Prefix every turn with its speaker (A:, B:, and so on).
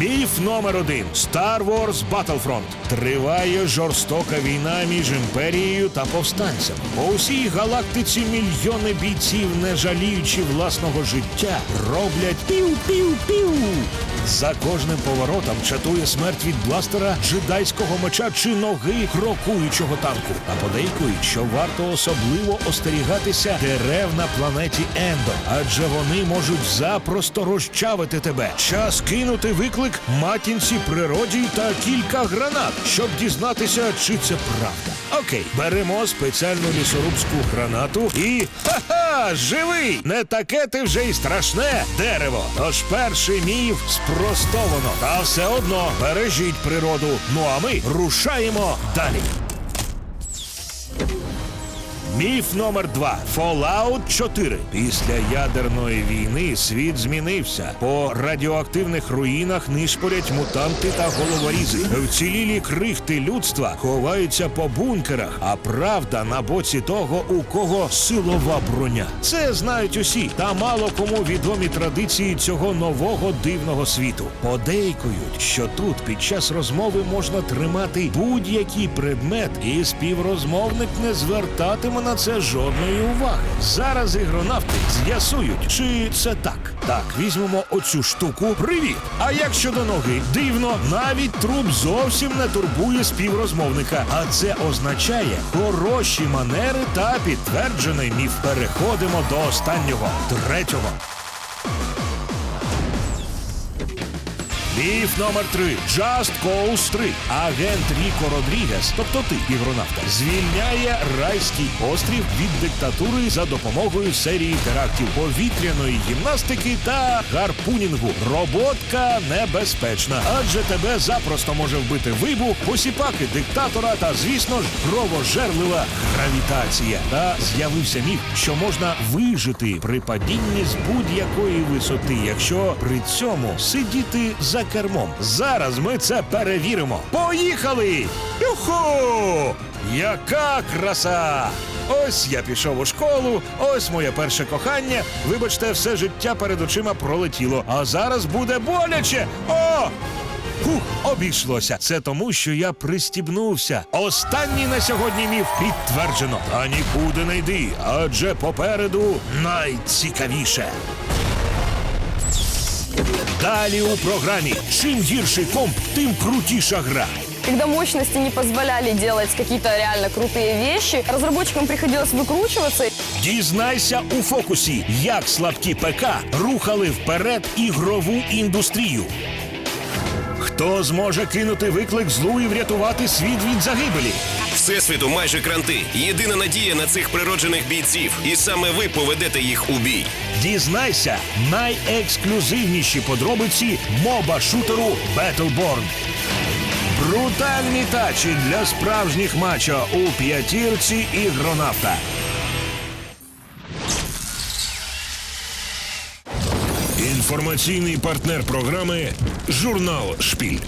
A: Міф номер один Star Wars Battlefront. Триває жорстока війна між імперією та повстанцями. По усій галактиці мільйони бійців, не жаліючи власного життя, роблять пів-пів-пів. За кожним поворотом чатує смерть від бластера, джедайського меча чи ноги крокуючого танку. А подейкують, що варто особливо остерігатися дерев на планеті Ендор, адже вони можуть запросто розчавити тебе. Час кинути виклик матінці природі та кілька гранат, щоб дізнатися, чи це правда. Окей, беремо спеціальну лісорубську гранату і ха-ха! Живий! Не таке ти вже й страшне дерево. Тож перший міф спростовано. Та все одно бережіть природу. Ну а ми рушаємо далі. Міф номер два Fallout 4. Після ядерної війни світ змінився. По радіоактивних руїнах нишпорять мутанти та головорізи. Вцілілі крихти людства ховаються по бункерах, а правда на боці того, у кого силова броня. Це знають усі, та мало кому відомі традиції цього нового дивного світу. Подейкують, що тут під час розмови можна тримати будь-який предмет, і співрозмовник не звертатиме на це жодної уваги. Зараз ігронавти з'ясують, чи це так. Так, візьмемо оцю штуку. Привіт! А як щодо ноги? Дивно, навіть труп зовсім не турбує співрозмовника. А це означає хороші манери та підтверджений міф. Переходимо до останнього, третього. Міф номер три Just Cause 3. Агент Ріко Родрігес, тобто ти, ігронавта, звільняє райський острів від диктатури за допомогою серії терактів повітряної гімнастики та гарпунінгу. Роботка небезпечна, адже тебе запросто може вбити вибух, посіпаки диктатора та, звісно ж, кровожерлива гравітація. Та з'явився міф, що можна вижити при падінні з будь-якої висоти, якщо при цьому сидіти за кермом. Зараз ми це перевіримо. Поїхали! Юху! Яка краса! Ось я пішов у школу, ось моє перше кохання. Вибачте, все життя перед очима пролетіло. А зараз буде боляче. О! Фух, обійшлося. Це тому, що я пристібнувся. Останній на сьогодні міф підтверджено. Та нікуди не йди, адже попереду найцікавіше. Далі у програмі. Чим гірший комп, тим крутіша гра.
B: Когда мощности не позволяли делать какие-то реально крутые вещи, разработчикам приходилось выкручиваться.
A: Дізнайся у фокусі, як слабкі ПК рухали вперед ігрову індустрію. Хто зможе кинути виклик злу і врятувати світ від загибелі?
C: Всесвіту майже кранти. Єдина надія на цих природжених бійців. І саме ви поведете їх у бій.
A: Дізнайся найексклюзивніші подробиці моба шутеру Battleborn. Брутальні тачі для справжніх мачо у п'ятірці ігронавта. Інформаційний партнер програми Журнал Шпіль.